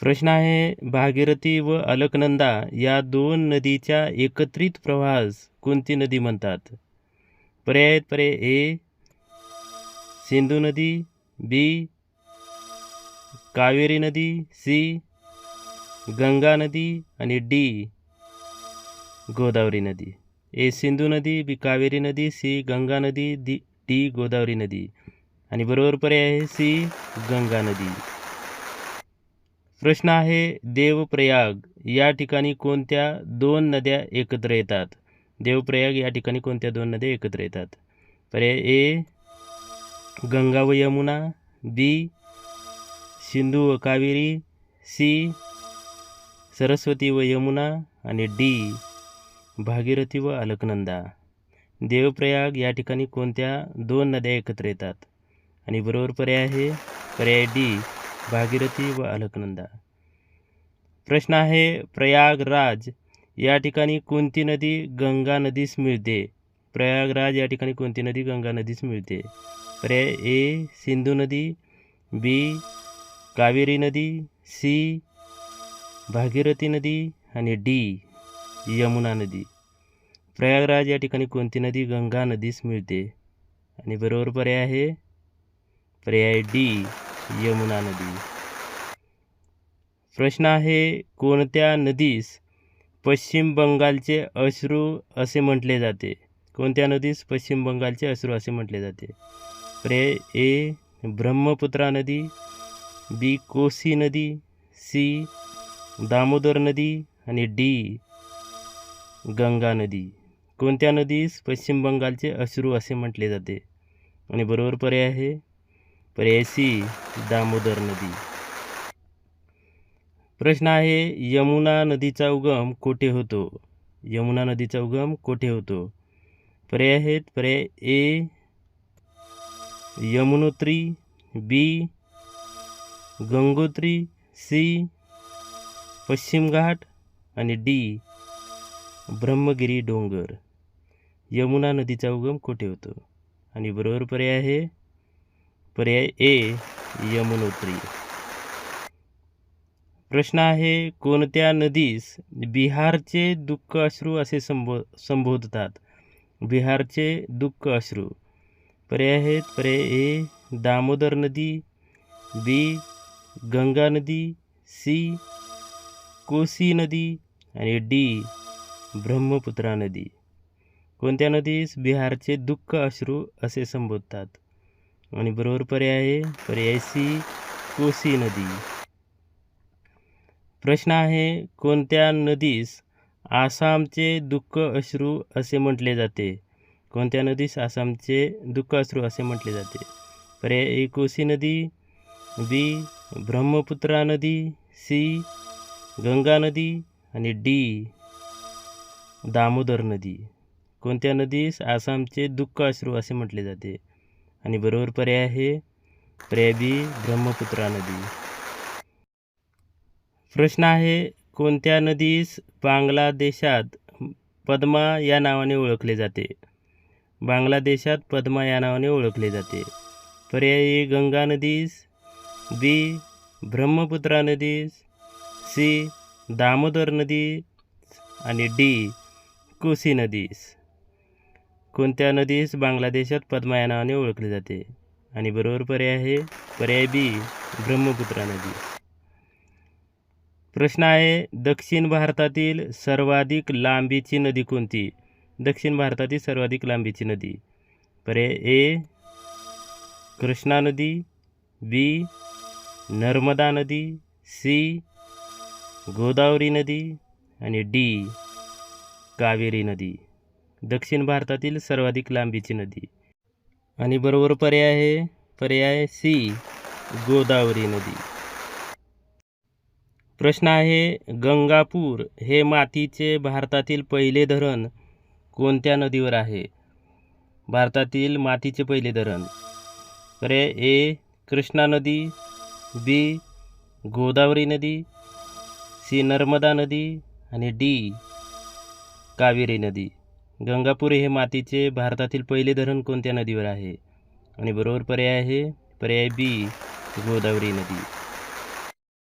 प्रश्न आहे भागीरथी व अलकनंदा या दोन नदीच्या एकत्रित प्रवाहास कोणती नदी म्हणतात? पर्याय आहेत पर्याय ए सिंधू नदी बी कावेरी नदी सी गंगा नदी आणि डी गोदावरी नदी. ए सिंधू नदी बी कावेरी नदी सी गंगा नदी दी डी गोदावरी नदी. आणि बरोबर पर्याय आहे सी गंगा नदी. प्रश्न आहे देवप्रयाग या ठिकाणी कोणत्या दोन नद्या एकत्र येतात? देवप्रयाग या ठिकाणी कोणत्या दोन नद्या एकत्र येतात? पर्याय ए गंगा व यमुना बी सिंधू व कावेरी सी सरस्वती व यमुना आणि डी भागीरथी व अलकनंदा. देवप्रयाग या ठिकाणी कोणत्या दोन नद्या एकत्र येतात? आणि बरोबर पर्याय आहे पर्याय डी भागीरथी व अलकनंदा. प्रश्न आहे प्रयागराज या ठिकाणी कोणती नदी गंगा नदीस मिळते? प्रयागराज या ठिकाणी कोणती नदी गंगा नदीस मिळते? पर्याय ए सिंधू नदी बी कावेरी नदी सी भागीरथी नदी आणि डी यमुना नदी. प्रयागराज या ठिकाणी कोणती नदी गंगा नदीस मिळते? आणि बरोबर पर्याय आहे पर्याय डी यमुना नदी. प्रश्न आहे कोणत्या नदीस पश्चिम बंगालचे अश्रू असे म्हटले जाते? कोणत्या नदीस पश्चिम बंगालचे अश्रू असे म्हटले जाते? प्रे ए ब्रह्मपुत्रा नदी बी कोसी नदी सी दामोदर नदी आणि डी गंगा नदी. कोणत्या नदीस पश्चिम बंगालचे अश्रू असे म्हटले जाते? आणि बरोबर पर्याय आहे पर्याय सी दामोदर नदी. प्रश्न आहे यमुना नदीचा उगम कोठे होतो? यमुना नदीचा उगम कोठे होतो? पर्याय आहेत पर्याय A Yamunotri B Gangotri C Pashchim Ghat आणि डी ब्रह्मगिरी डोंगर. यमुना नदीचा उगम कोठे होतो? आणि बरोबर पर्याय आहे पर्याय ए यमुनोत्री. प्रश्न आहे कोणत्या नदीस बिहारचे दुःख अश्रू असे संबो संबोधतात? बिहारचे दुःख अश्रू. पर्याय आहेत पर्याय ए दामोदर नदी बी गंगा नदी सी कोसी नदी आणि डी ब्रह्मपुत्रा नदी. कोणत्या नदीस बिहारचे दुःख अश्रू असे संबोधतात? आणि बरोबर पर्याय आहे पर्याय सी कोसी नदी. प्रश्न आहे कोणत्या नदीस आसामचे दुःख अश्रू असे म्हटले जाते? कोणत्या नदीस आसामचे दुःख अश्रू असे म्हटले जाते? पर्याय ए कोसी नदी बी ब्रह्मपुत्रा नदी सी गंगा नदी आणि डी दामोदर नदी. कोणत्या नदीस आसामचे दुःख अश्रू असे म्हटले जाते? आणि बरोबर पर्याय आहे पर्याय बी ब्रह्मपुत्रा नदी. प्रश्न आहे कोणत्या नदीस बांगलादेशात पद्मा या नावाने ओळखले जाते? बांगलादेशात पद्मा या नावाने ओळखले जाते. पर्याय ए गंगा नदीस बी ब्रह्मपुत्रा नदीस सी दामोदर नदी आणि डी कोसी नदीस. कोणत्या नदीस बांगलादेशात पद्मा या नावाने ओळखली जाते? आणि बरोबर पर्याय आहे पर्याय बी ब्रह्मपुत्रा नदी. प्रश्न आहे दक्षिण भारतातील सर्वाधिक लांबीची नदी कोणती? दक्षिण भारतातील सर्वाधिक लांबीची नदी. पर्याय ए कृष्णा नदी बी नर्मदा नदी सी गोदावरी नदी आणि डी कावेरी नदी. दक्षिण भारतातील सर्वाधिक लांबीची नदी. आणि बरोबर पर्याय आहे पर्याय सी गोदावरी नदी. प्रश्न आहे गंगापूर हे मातीचे भारतातील पहिले धरण कोणत्या नदीवर आहे? भारतातील मातीचे पहिले धरण. पर्याय ए कृष्णा नदी बी गोदावरी नदी सी नर्मदा नदी आणि डी कावेरी नदी. गंगापूर हे मातीचे भारतातील पहिले धरण कोणत्या नदीवर आहे? आणि बरोबर पर्याय आहे पर्याय बी गोदावरी नदी.